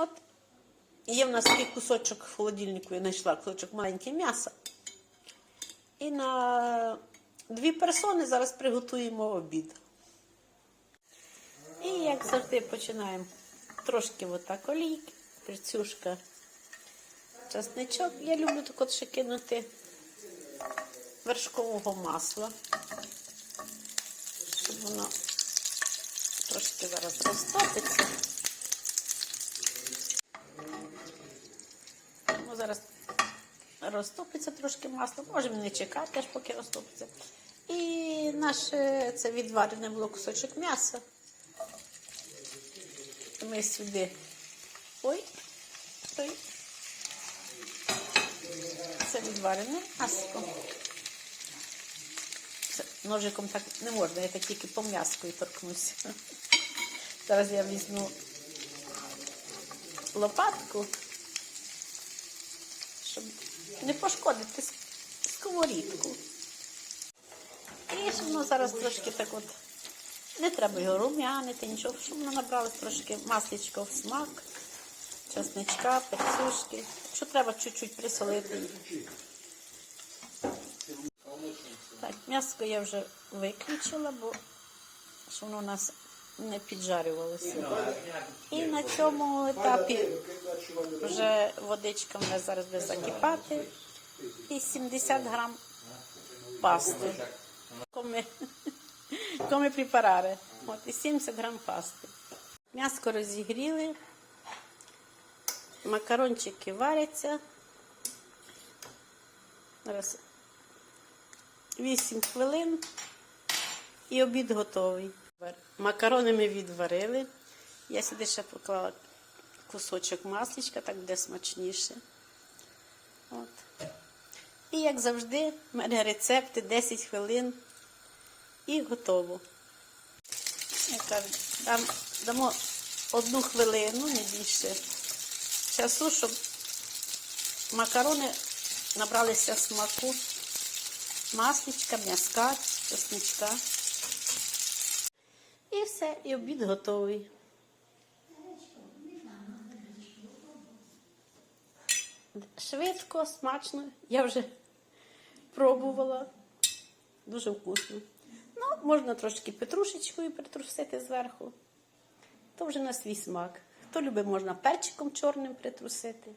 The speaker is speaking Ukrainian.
От є в нас такий кусочок в холодильнику, я знайшла кусочок маленького м'яса. І на дві персони зараз приготуємо обід. І як завжди починаємо трошки отак олійки, перцюшка, часничок. Я люблю так от ще кинути вершкового масла, щоб воно трошки зараз розтопиться. Ну, зараз розтопиться трошки масло, можемо не чекати, аж поки розтопиться. І наше це відварене було кусочок м'яса. Ми сюди. Ой, ой. Це відварене м'ясо. Це Ножиком так не можна, я так тільки по м'яску і торкнуся. Зараз я візьму лопатку, не пошкодити сковорідку. І воно зараз трошки так от. Не треба його рум'янити, нічого, щоб воно набрало трошки масличка в смак, чесничка, перцюшки. Якщо треба чуть-чуть присолити. Так, м'яско я вже виключила, бо щоб воно у нас не піджарювалося. І на цьому етапі вже водичка в нас зараз буде закипати. І 70 грам пасти. Come, come preparare. От, і 70 грам пасти. М'яско розігріли. Макарончики варяться. Зараз 8 хвилин і обід готовий. Макарони ми відварили. Я сюди ще поклала кусочок масличка, так буде смачніше. От. І як завжди, в мене рецепти 10 хвилин і готово. Дам, дамо одну хвилину, не більше часу, щоб макарони набралися смаку, масличка, м'язка, чесничка. І все, і обід готовий. Швидко, смачно. Я вже пробувала. Дуже вкусно. Ну, можна трошки петрушечкою притрусити зверху. То вже на свій смак. Хто любить, можна перчиком чорним притрусити.